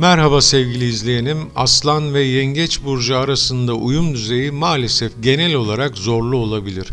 Merhaba sevgili izleyenim. Aslan ve Yengeç burcu arasında uyum düzeyi maalesef genel olarak zorlu olabilir.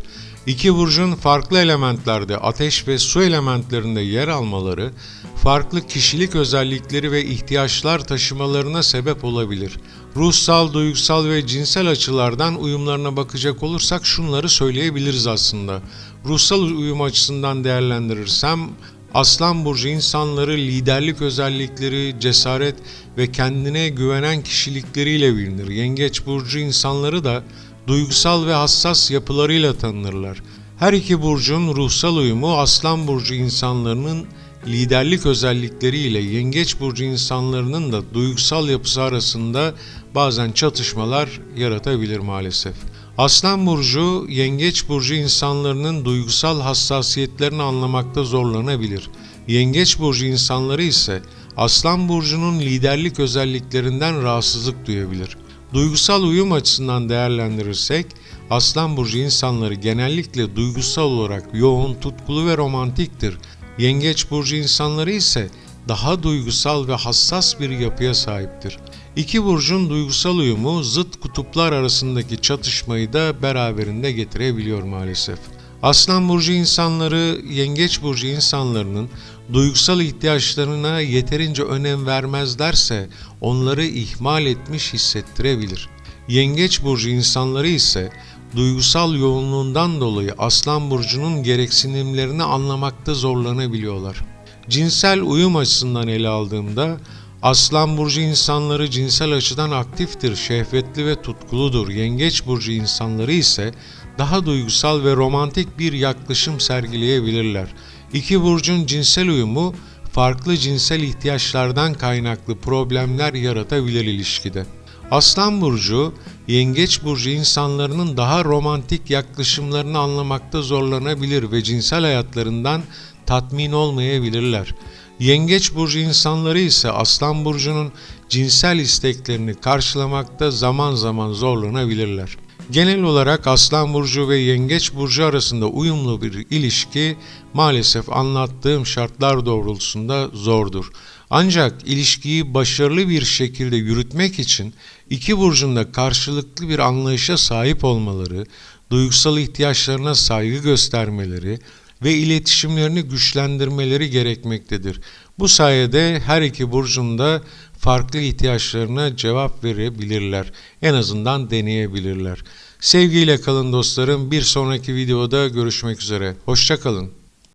İki burcun farklı elementlerde ateş ve su elementlerinde yer almaları, farklı kişilik özellikleri ve ihtiyaçlar taşımalarına sebep olabilir. Ruhsal, duygusal ve cinsel açılardan uyumlarına bakacak olursak şunları söyleyebiliriz aslında. Ruhsal uyum açısından değerlendirirsem Aslan burcu insanları liderlik özellikleri, cesaret ve kendine güvenen kişilikleriyle bilinir. Yengeç burcu insanları da duygusal ve hassas yapılarıyla tanınırlar. Her iki burcun ruhsal uyumu Aslan burcu insanlarının liderlik özellikleriyle Yengeç burcu insanlarının da duygusal yapısı arasında bazen çatışmalar yaratabilir maalesef. Aslan burcu, Yengeç burcu insanlarının duygusal hassasiyetlerini anlamakta zorlanabilir. Yengeç burcu insanları ise Aslan burcunun liderlik özelliklerinden rahatsızlık duyabilir. Duygusal uyum açısından değerlendirirsek, Aslan burcu insanları genellikle duygusal olarak yoğun, tutkulu ve romantiktir. Yengeç burcu insanları ise daha duygusal ve hassas bir yapıya sahiptir. İki burcun duygusal uyumu zıt kutuplar arasındaki çatışmayı da beraberinde getirebiliyor maalesef. Aslan burcu insanları, yengeç burcu insanlarının duygusal ihtiyaçlarına yeterince önem vermezlerse onları ihmal etmiş hissettirebilir. Yengeç burcu insanları ise duygusal yoğunluğundan dolayı Aslan burcunun gereksinimlerini anlamakta zorlanabiliyorlar. Cinsel uyum açısından ele aldığımda Aslan burcu insanları cinsel açıdan aktiftir, şehvetli ve tutkuludur. Yengeç burcu insanları ise daha duygusal ve romantik bir yaklaşım sergileyebilirler. İki burcun cinsel uyumu farklı cinsel ihtiyaçlardan kaynaklı problemler yaratabilir ilişkide. Aslan burcu, Yengeç burcu insanlarının daha romantik yaklaşımlarını anlamakta zorlanabilir ve cinsel hayatlarından tatmin olmayabilirler. Yengeç burcu insanları ise Aslan burcunun cinsel isteklerini karşılamakta zaman zaman zorlanabilirler. Genel olarak Aslan burcu ve Yengeç burcu arasında uyumlu bir ilişki maalesef anlattığım şartlar doğrultusunda zordur. Ancak ilişkiyi başarılı bir şekilde yürütmek için iki burcun da karşılıklı bir anlayışa sahip olmaları, duygusal ihtiyaçlarına saygı göstermeleri, ve iletişimlerini güçlendirmeleri gerekmektedir. Bu sayede her iki burcun da farklı ihtiyaçlarına cevap verebilirler. En azından deneyebilirler. Sevgiyle kalın dostlarım. Bir sonraki videoda görüşmek üzere. Hoşçakalın.